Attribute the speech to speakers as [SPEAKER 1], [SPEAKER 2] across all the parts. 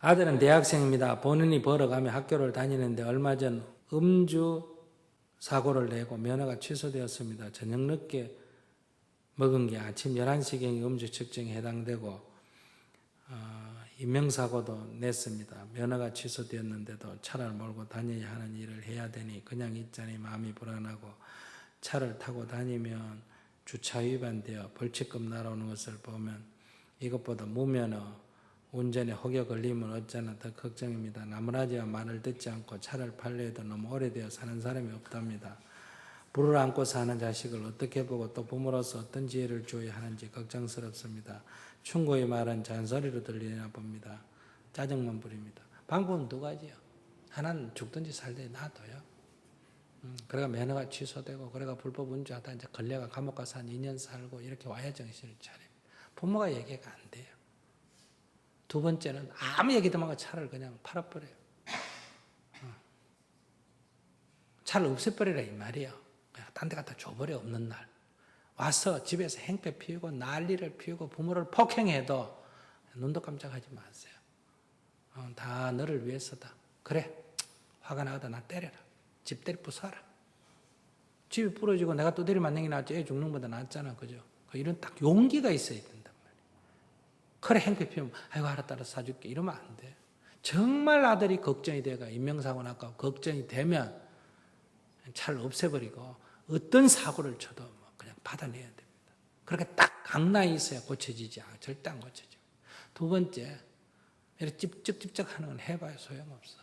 [SPEAKER 1] 아들은 대학생입니다. 본인이 벌어가며 학교를 다니는데 얼마 전 음주 사고를 내고 면허가 취소되었습니다. 저녁 늦게 먹은 게 아침 11시경에 음주 측정에 해당되고 어, 인명사고도 냈습니다. 면허가 취소되었는데도 차를 몰고 다녀야 하는 일을 해야 되니 그냥 있자니 마음이 불안하고 차를 타고 다니면 주차 위반되어 벌칙금 날아오는 것을 보면 이것보다 무면허 운전에 혹여 걸리면 어쩌나 더 걱정입니다. 나무라지와 말을 듣지 않고 차를 팔려도 너무 오래되어 사는 사람이 없답니다. 불을 안고 사는 자식을 어떻게 보고 또 부모로서 어떤 지혜를 줘야 하는지 걱정스럽습니다. 충고의 말은 잔소리로 들리나 봅니다. 짜증만 부립니다. 방법은 두 가지요. 하나는 죽든지 살든지 놔둬요. 음, 그래가 면허가 취소되고 그래가 불법 운전하다 이제 걸려가 감옥 가서 한 2년 살고 이렇게 와야 정신을 차립니다. 부모가 얘기가 안 돼요. 두 번째는 아무 얘기도 말고 차를 그냥 팔아버려요. 어. 차를 없애버리라 이 말이에요. 딴 데 갖다 줘버려 없는 날. 와서 집에서 행패 피우고 난리를 피우고 부모를 폭행해도 눈도 깜짝하지 마세요. 어, 다 너를 위해서다. 그래 화가 나다 나 때려라. 집 때려 부숴라. 집이 부러지고 내가 또 때리면 게 낫지 애 죽는 것보다 낫잖아 그죠? 이런 딱 용기가 있어야 말이에요. 그래 행패 피우면 아이고 알았다 알았어 사줄게 이러면 안 돼. 정말 아들이 걱정이 돼가 인명사고 나고 걱정이 되면 차를 없애버리고 어떤 사고를 쳐도 뭐 그냥 받아내야 됩니다. 그렇게 딱 강나에 있어야 고쳐지지 않아. 절대 안 고쳐져. 두 번째, 이렇게 찝쩍찝쩍 하는 건 해봐야 소용없어.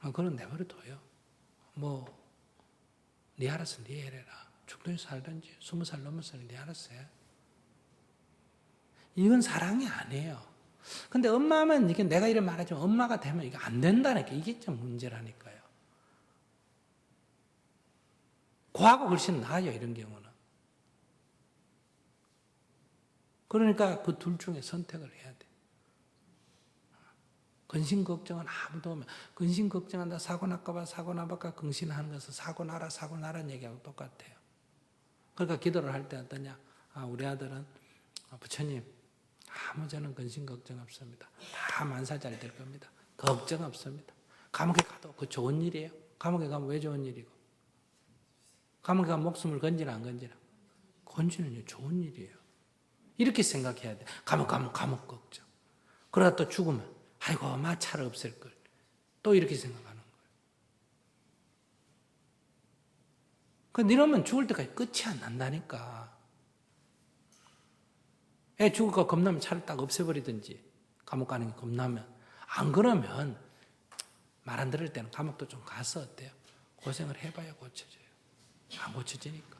[SPEAKER 1] 아, 그건 내버려둬요. 뭐, 네 알아서 네 해라. 죽든지 살든지, 스무 살 넘어서는 네 알아서 해. 이건 사랑이 아니에요. 근데 엄마 하면 이게 내가 이래 말하지만 엄마가 되면 이게 안 된다니까. 이게 좀 문제라니까요. 고하고 훨씬 나아요, 이런 경우는. 그러니까 그 둘 중에 선택을 해야 돼. 근심 걱정은 아무도 오면 근심 걱정한다 사고 날까봐 사고 나볼까 근심하는 것은 사고 나라 사고 나라는 얘기하고 똑같아요. 그러니까 기도를 할 때 어떠냐? 아, 우리 아들은 아, 부처님 아무 저는 근심 걱정 없습니다. 다 만사 잘 될 겁니다. 걱정 없습니다. 감옥에 가도 그 좋은 일이에요. 감옥에 가면 왜 좋은 일이고? 감옥에 가면 목숨을 건지나 안 건지나? 건지는 좋은 일이에요. 이렇게 생각해야 돼. 감옥 가면 감옥 걱정. 그러다 또 죽으면 아이고 마 차를 없앨 걸. 또 이렇게 생각하는 거예요. 그 이러면 죽을 때까지 끝이 안 난다니까. 애 죽을 거 겁나면 차를 딱 없애버리든지 감옥 가는 게 겁나면 안 그러면 말 안 들을 때는 감옥도 좀 가서 어때요? 고생을 해봐야 고쳐져요. 안 고쳐지니까.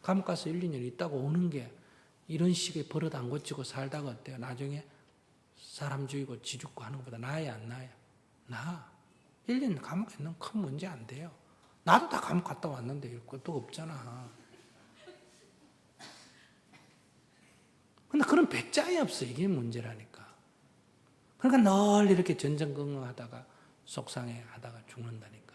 [SPEAKER 1] 감옥 가서 1, 2년 있다고 오는 게 이런 식의 버릇 안 고치고 살다가 어때요? 나중에 사람 죽이고 지 죽고 하는 것보다 나아야 안 나아요? 나. 1, 2년 감옥에 있는 큰 문제 안 돼요. 나도 다 감옥 갔다 왔는데 이럴 것도 없잖아. 근데 그런 배짱이 없어. 이게 문제라니까. 그러니까 늘 이렇게 전전긍긍 하다가 속상해 하다가 죽는다니까.